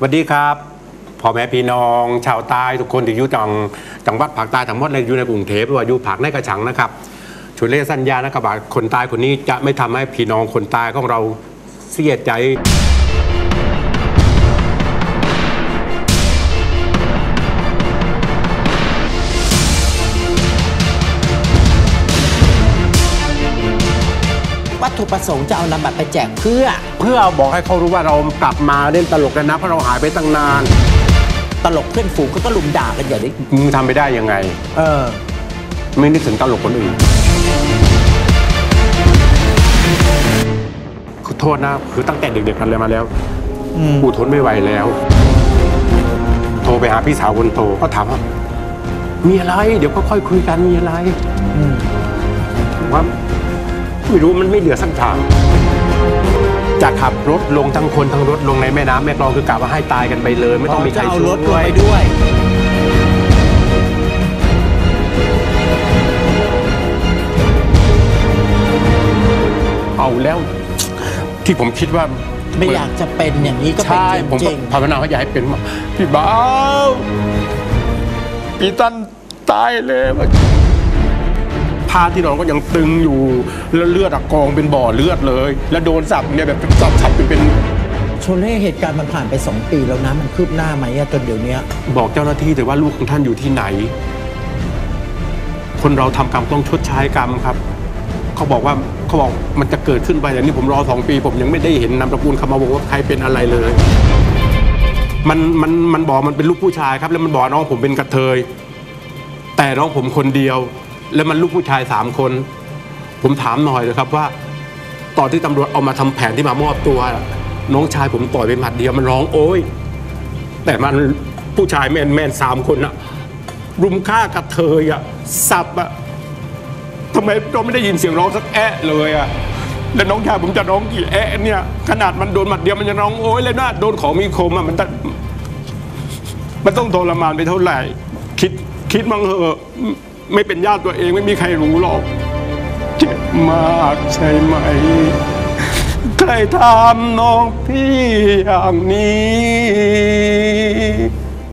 สวัสดีครับพ่อแม่พี่น้องชาวใต้ทุกคนที่อยู่จังจังหวัดภาคใต้ทั้งหมดเลยอยู่ในกรุงเทพหรือว่าอยู่ภาคในกระชังนะครับชุดเล่สัญญานะครับว่าคนใต้คนนี้จะไม่ทำให้พี่น้องคนใต้ของเราเสียใจ วัตถุประสงค์จะเอานำบัตรไปแจกเพื่อ เพื่อบอกให้เขารู้ว่าเรากลับมาเล่นตลกแล้วนะเพราะเราหายไปตั้งนาน ตลกเพื่อนฝูงก็ก็ลุมด่ากันอย่างนี้มึงทำไปได้ยังไง เออ ไม่นึกถึงตลกคนอื่นขอโทษนะ คือตั้งแต่เด็กๆกันเลยมาแล้วอืม กูทนไม่ไหวแล้ว โทรไปหาพี่สาวคนโตก็ถามว่ามีอะไร เดี๋ยวค่อยๆคุยกันมีอะไรอืมว่า ไม่รู้มันไม่เหลือสักทางจะขับรถลงทั้งคนทั้งรถลงในแม่น้ำแม่กลองคือกะว่าให้ตายกันไปเลย ไม่ต้องมีใครจะเอาช่รวถลงยไปด้วยเอาแล้วที่ผมคิดว่าไม่อยากจะเป็นอย่างนี้ก็เป็นใช่จริงผมจก็ริงภาวนาว่าอย่าให้เป็นมาพี่บ้าวพี่ตันตายเลย ผ้าที่นอนก็ยังตึงอยู่แล้วเลือดอะกองเป็นบ่อเลือดเลย แล้วโดนสับเนี่ยแบบสับสับเป็นเป็นโชเล่เหตุการณ์มันผ่านไปสองปีแล้วนะมันคืบหน้าไหมอะจนเดี๋ยวเนี้ยบอกเจ้าหน้าที่แต่ว่าลูกของท่านอยู่ที่ไหน คนเราทำกรรมต้องชดใช้กรรมครับเขาบอกว่าเขาบอกมันจะเกิดขึ้นไปแต่นี่ผมรอสองปี ผมยังไม่ได้เห็นนามสกุลคำมาบอกว่าใครเป็นอะไรเลย มันมันมันบอกมันเป็นลูกผู้ชายครับ แล้วมันบอกน้องผมเป็นกระเทย แต่น้องผมคนเดียว แล้วมันลูกผู้ชายสามคน ผมถามหน่อยเลยครับว่า ตอนที่ตำรวจเอามาทำแผนที่มามอบตัว น้องชายผมต่อยไปหมัดเดียวมันร้องโอ๊ยแต่มันผู้ชายแมนแมนสามคนอะรุมฆ่ากระเทยอะสับอะทำไมเราไม่ได้ยินเสียงร้องสักแอะเลยอะแล้วน้องชายผมจะร้องกี่แอะเนี่ย ขนาดมันโดนหมัดเดียวมันจะร้องโอ๊ยเลยนะโดนของมีคมอะมันต้องมันต้องทรมานไปเท่าไหร่ คิดคิดมั้งเหอะ ไม่เป็นญาติตัวเองไม่มีใครรู้หรอกเจ็บมากใช่ไหม ใครทำน้องพี่อย่างนี้